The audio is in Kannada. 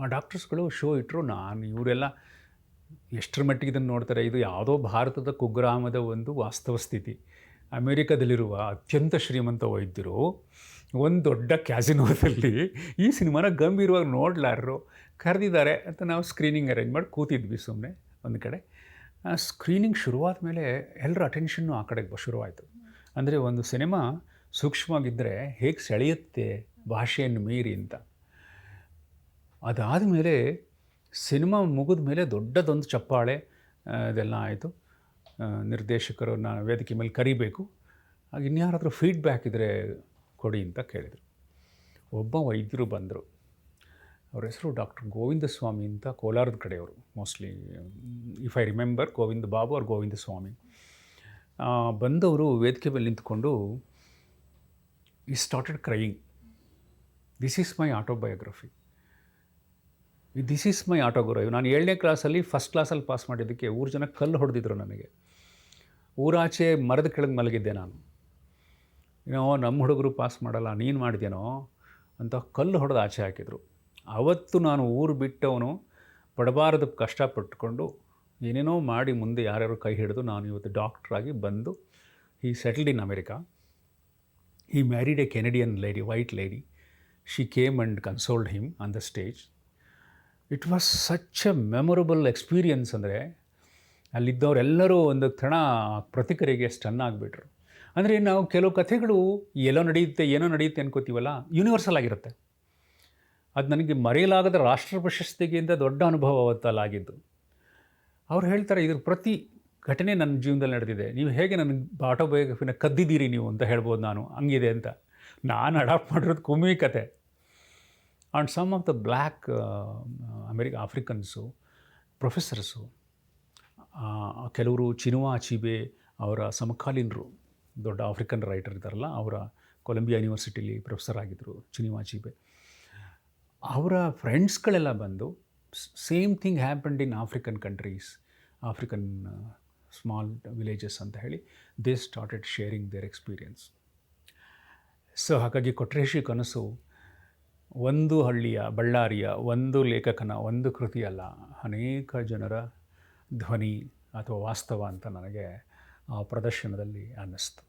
ಆ ಡಾಕ್ಟರ್ಸ್ಗಳು ಶೋ ಇಟ್ಟರು ನಾನು ಇವರೆಲ್ಲ ಎಷ್ಟರ ಮಟ್ಟಿಗೆ ಇದನ್ನು ನೋಡ್ತಾರೆ, ಇದು ಯಾವುದೋ ಭಾರತದ ಕುಗ್ರಾಮದ ಒಂದು ವಾಸ್ತವ ಸ್ಥಿತಿ. ಅಮೇರಿಕಾದಲ್ಲಿರುವ ಅತ್ಯಂತ ಶ್ರೀಮಂತ ವೈದ್ಯರು ಒಂದು ದೊಡ್ಡ ಕ್ಯಾಸಿನೋದಲ್ಲಿ ಈ ಸಿನಿಮಾನ ಗಂಭೀರವಾಗಿ ನೋಡ್ಲಾರರು. ಕರೆದಿದ್ದಾರೆ ಅಂತ ನಾವು ಸ್ಕ್ರೀನಿಂಗ್ ಅರೇಂಜ್ ಮಾಡಿ ಕೂತಿದ್ವಿ ಸುಮ್ಮನೆ ಒಂದು ಕಡೆ. ಸ್ಕ್ರೀನಿಂಗ್ ಶುರುವಾದ ಮೇಲೆ ಎಲ್ಲರ ಅಟೆನ್ಷನ್ನು ಆ ಕಡೆಗೆ ಶುರುವಾಯಿತು. ಅಂದರೆ ಒಂದು ಸಿನಿಮಾ ಸೂಕ್ಷ್ಮವಾಗಿದ್ದರೆ ಹೇಗೆ ಸೆಳೆಯುತ್ತೆ ಭಾಷೆಯನ್ನು ಮೀರಿ ಅಂತ. ಅದಾದ ಮೇಲೆ ಸಿನಿಮಾ ಮುಗಿದ ಮೇಲೆ ದೊಡ್ಡದೊಂದು ಚಪ್ಪಾಳೆ ಇದೆಲ್ಲ ಆಯಿತು. ನಿರ್ದೇಶಕರನ್ನ ವೇದಿಕೆ ಮೇಲೆ ಕರಿಬೇಕು. ಆಗ ಇನ್ಯಾರಾದರೂ ಫೀಡ್ಬ್ಯಾಕ್ ಇದ್ದರೆ ಕೊಡಿ ಅಂತ ಕೇಳಿದರು. ಒಬ್ಬ ವೈದ್ಯರು ಬಂದರು. ಅವ್ರ ಹೆಸರು ಡಾಕ್ಟರ್ ಗೋವಿಂದ ಸ್ವಾಮಿ ಅಂತ ಕೋಲಾರದ ಕಡೆಯವರು mostly if I remember Govinda Babu ಅವ್ರ ಗೋವಿಂದ ಸ್ವಾಮಿ ಬಂದವರು ವೇದಿಕೆ ಮೇಲೆ ನಿಂತ್ಕೊಂಡು he started crying this is my autobiography this is my autograph ನಾನು ಏಳನೇ ಕ್ಲಾಸಲ್ಲಿ ಫಸ್ಟ್ ಕ್ಲಾಸಲ್ಲಿ ಪಾಸ್ ಮಾಡಿದ್ದಕ್ಕೆ ಊರು ಜನ ಕಲ್ಲು ಹೊಡೆದಿದ್ರು ನನಗೆ. ಊರಾಚೆ ಮರದ ಕೆಳಗೆ ಮಲಗಿದ್ದೆ ನಾನು. ಏನೋ ನಮ್ಮ ಹುಡುಗರು ಪಾಸ್ ಮಾಡಲ್ಲ, ನೀನು ಮಾಡಿದೇನೋ ಅಂತ ಕಲ್ಲು ಹೊಡೆದು ಆಚೆ ಹಾಕಿದರು. ಅವತ್ತು ನಾನು ಊರು ಬಿಟ್ಟವನು ಪಡಬಾರದು ಕಷ್ಟಪಟ್ಟುಕೊಂಡು ಏನೇನೋ ಮಾಡಿ ಮುಂದೆ ಯಾರ್ಯಾರು ಕೈ ಹಿಡಿದು ನಾನು ಇವತ್ತು ಡಾಕ್ಟ್ರಾಗಿ ಬಂದು he settled in America he married a Canadian lady white lady she came and consoled him on the stage it was such a memorable experience ಅಂದರೆ ಅಲ್ಲಿದ್ದವರೆಲ್ಲರೂ ಒಂದು ಕ್ಷಣ ಪ್ರತಿಕ್ರಿಯೆಗೆ ಸ್ಟನ್ ಆಗಿಬಿಟ್ರು. ಅಂದರೆ ನಾವು ಕೆಲವು ಕಥೆಗಳು ಎಲ್ಲೋ ನಡೆಯುತ್ತೆ, ಏನೋ ನಡೆಯುತ್ತೆ ಅನ್ಕೋತೀವಲ್ಲ ಯೂನಿವರ್ಸಲ್ ಆಗಿರುತ್ತೆ. ಅದು ನನಗೆ ಮರೆಯಲಾಗದ ರಾಷ್ಟ್ರ ಪ್ರಶಸ್ತಿಗಿಂತ ದೊಡ್ಡ ಅನುಭವ ಅವತ್ತಲ್ಲಾಗಿದ್ದು. ಅವ್ರು ಹೇಳ್ತಾರೆ, ಇದ್ರ ಪ್ರತಿ ಘಟನೆ ನನ್ನ ಜೀವನದಲ್ಲಿ ನಡೆದಿದೆ. ನೀವು ಹೇಗೆ ನನ್ನ ಆಟೋಬಯೋಗ್ರಫಿನ ಕದ್ದಿದ್ದೀರಿ ನೀವು ಅಂತ ಹೇಳ್ಬೋದು ನಾನು, ಹಂಗಿದೆ ಅಂತ. ನಾನು ಅಡಾಪ್ಟ್ ಮಾಡಿರೋದು ಕುಮ್ಮಿ ಕತೆ. And some of the black America Africans, professors ಕೆಲವರು ಚಿನುವಾ ಅಚೀಬೆ ಅವರ ಸಮಕಾಲೀನರು, ದೊಡ್ಡ ಆಫ್ರಿಕನ್ ರೈಟರ್ ಇದ್ದಾರಲ್ಲ, ಅವರ ಕೊಲಂಬಿಯಾ ಯೂನಿವರ್ಸಿಟಿಲಿ ಪ್ರೊಫೆಸರ್ ಆಗಿದ್ದರು ಚಿನಿವಾ ಅಚಿಬೆ. ಅವರ ಫ್ರೆಂಡ್ಸ್ಗಳೆಲ್ಲ ಬಂದು same thing happened in African countries, African small villages ಅಂತ ಹೇಳಿ they started sharing their experience. So ಹಾಗಾಗಿ ಕೊಟ್ರೇಶಿ ಕನಸು ಒಂದು ಹಳ್ಳಿಯ, ಬಳ್ಳಾರಿಯ ಒಂದು ಲೇಖಕನ, ಒಂದು ಕೃತಿಯಲ್ಲ, ಅನೇಕ ಜನರ ಧ್ವನಿ ಅಥವಾ ವಾಸ್ತವ ಅಂತ ನನಗೆ ಆ ಪ್ರದರ್ಶನದಲ್ಲಿ ಅನ್ನಿಸ್ತು.